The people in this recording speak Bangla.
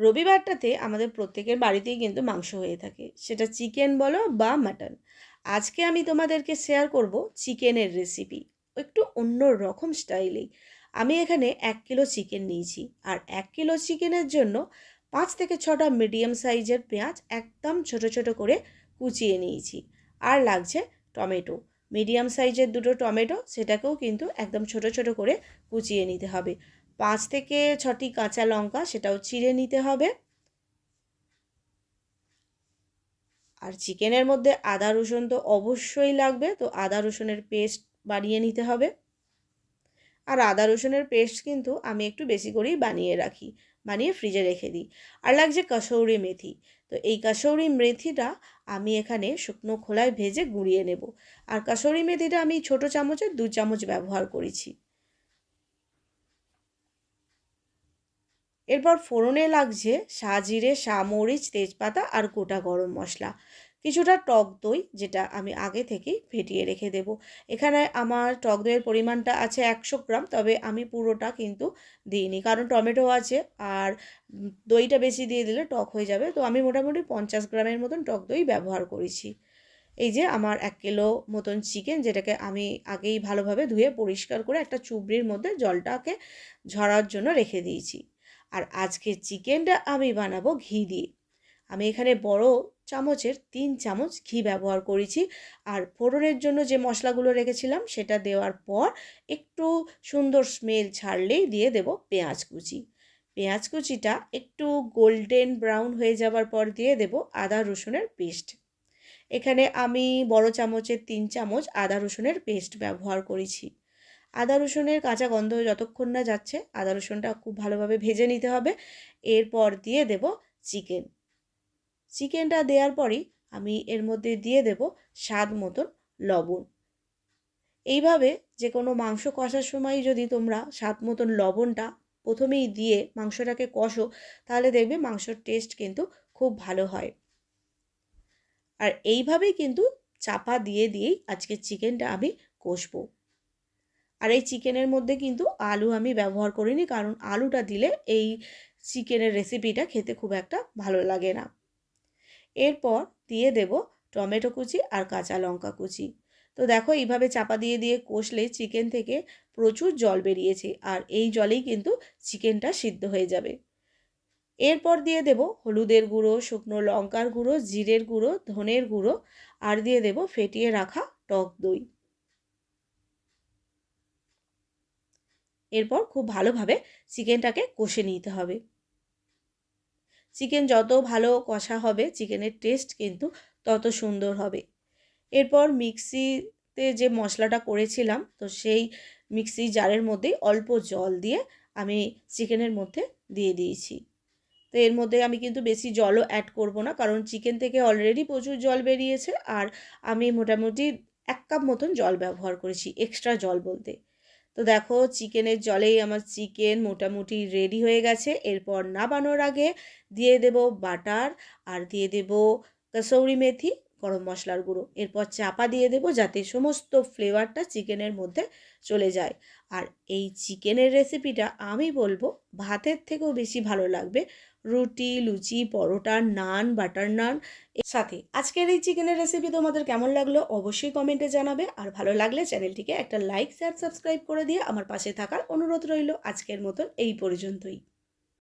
রবিবারটাতে আমাদের প্রত্যেকের বাড়িতেই কিন্তু মাংস হয়ে থাকে। সেটা চিকেন বলো বা মাটন। আজকে আমি তোমাদেরকে শেয়ার করব চিকেনের রেসিপি একটু অন্য রকম স্টাইলেই আমি এখানে এক কিলো চিকেন নিয়েছি। আর এক কিলো চিকেনের জন্য পাঁচ থেকে ছটা মিডিয়াম সাইজের পেঁয়াজ একদম ছোট ছোট করে কুচিয়ে নিয়েছি। আর লাগছে টমেটো। মিডিয়াম সাইজের দুটো টমেটো, সেটাকেও কিন্তু একদম ছোট ছোট করে কুচিয়ে নিতে হবে। পাঁচ থেকে ছটি কাঁচা লঙ্কা সেটাও চিড়ে নিতে হবে। আর চিকেনের মধ্যে আদা, রসুন তো অবশ্যই লাগবে, তো আদা, রসুনের পেস্ট বানিয়ে নিতে হবে। আর আদা, রসুনের পেস্ট কিন্তু আমি একটু বেশি করেই বানিয়ে রাখি, বানিয়ে ফ্রিজে রেখে দিই। আর লাগছে কসৌরি মেথি, তো এই কাসৌরি মেথিটা আমি এখানে শুকনো খোলায় ভেজে গুঁড়িয়ে নেব। আর কাসৌরি মেথিটা আমি ছোট চামচের দু চামচ ব্যবহার করেছি। এরপর ফোড়নে লাগছে সাজিরে, সামরিচ, তেজপাতা আর গোটা গরম মশলা। কিছুটা টক দই, যেটা আমি আগে থেকেই ফেটিয়ে রেখে দেব। এখানে আমার টক দইয়ের পরিমাণটা আছে একশো গ্রাম, তবে আমি পুরোটা কিন্তু দিইনি, কারণ টমেটো আছে আর দইটা বেশি দিয়ে দিলে টক হয়ে যাবে। তো আমি মোটামুটি পঞ্চাশ গ্রামের মতন টক দই ব্যবহার করেছি। এই যে আমার এক কিলো মতন চিকেন, যেটাকে আমি আগেই ভালোভাবে ধুয়ে পরিষ্কার করে একটা চুবড়ির মধ্যে জলটাকে ঝরার জন্য রেখে দিয়েছি। আর আজকে চিকেনটা আমি বানাবো ঘি দিয়ে। আমি এখানে বড় চামচের তিন চামচ ঘি ব্যবহার করেছি। আর ফোড়নের জন্য যে মশলাগুলো রেখেছিলাম, সেটা দেওয়ার পর একটু সুন্দর স্মেল ছাড়লেই দিয়ে দেব পেঁয়াজ কুচি। পেঁয়াজ কুচিটা একটু গোল্ডেন ব্রাউন হয়ে যাবার পর দিয়ে দেব আদা রসুনের পেস্ট এখানে আমি বড় চামচের তিন চামচ আদা রসুনের পেস্ট ব্যবহার করেছি। আদা রসুনের কাঁচা গন্ধ যতক্ষণ না যাচ্ছে, আদা রসুনটা খুব ভালোভাবে ভেজে নিতে হবে। এরপর দিয়ে দেব চিকেন। চিকেনটা দেওয়ার পরই আমি এর মধ্যে দিয়ে দেব স্বাদ মতন লবণ। এইভাবে যে কোনো মাংস কষার সময় যদি তোমরা স্বাদ মতন লবণটা প্রথমেই দিয়ে মাংসটাকে কষো, তাহলে দেখবে মাংসর টেস্ট কিন্তু খুব ভালো হয়। আর এইভাবেই কিন্তু চাপা দিয়ে দিয়েই আজকে চিকেনটা আমি কষবো। আর এই চিকেনের মধ্যে কিন্তু আলু আমি ব্যবহার করিনি, কারণ আলুটা দিলে এই চিকেনের রেসিপিটা খেতে খুব একটা ভালো লাগে না। এরপর দিয়ে দেব টমেটো কুচি আর কাঁচা লঙ্কা কুচি। তো দেখো এইভাবে চাপা দিয়ে দিয়ে কষলে চিকেন থেকে প্রচুর জল বেরিয়েছে আর এই জলেই কিন্তু চিকেনটা সিদ্ধ হয়ে যাবে। এরপর দিয়ে দেব হলুদের গুঁড়ো, শুকনো লঙ্কার গুঁড়ো, জিরের গুঁড়ো, ধনের গুঁড়ো আর দিয়ে দেব ফেটিয়ে রাখা টক দই। এরপর খুব ভালোভাবে চিকেনটাকে কষে নিতে হবে। চিকেন যত ভালো কষা হবে, চিকেনের টেস্ট কিন্তু তত সুন্দর হবে। এরপর মিক্সিতে যে মশলাটা করেছিলাম, তো সেই মিক্সি জারের মধ্যেই অল্প জল দিয়ে আমি চিকেনের মধ্যে দিয়ে দিয়েছি। তো এর মধ্যে আমি কিন্তু বেশি জলও অ্যাড করব না, কারণ চিকেন থেকে অলরেডি প্রচুর জল বেরিয়েছে, আর আমি মোটামুটি এক কাপ মতন জল ব্যবহার করেছি এক্সট্রা জল বলতে। তো দেখো চিকেনের জলেই আমার চিকেন মোটামুটি রেডি হয়ে গেছে। এরপর নাবানোর আগে দিয়ে দেব বাটার আর দিয়ে দেব কসৌরি মেথি গরম মশলার গুঁড়ো। এরপর চাপা দিয়ে দেব যাতে সমস্ত ফ্লেভারটা চিকেনের মধ্যে চলে যায়। আর এই চিকেনের রেসিপিটা আমি বলব ভাতের থেকেও বেশি ভালো লাগবে। রুটি, লুচি, পরোটা, নান, বাটার নান, এর সাথে। আজকের এই চিকেনের রেসিপি তোমাদের কেমন লাগল অবশ্যই কমেন্টে জানাবে। আর ভালো লাগলে চ্যানেলটিকে একটা লাইক শেয়ার সাবস্ক্রাইব করে দিয়ে আমার পাশে থাকার অনুরোধ রইল। আজকের মতন এই পর্যন্তই।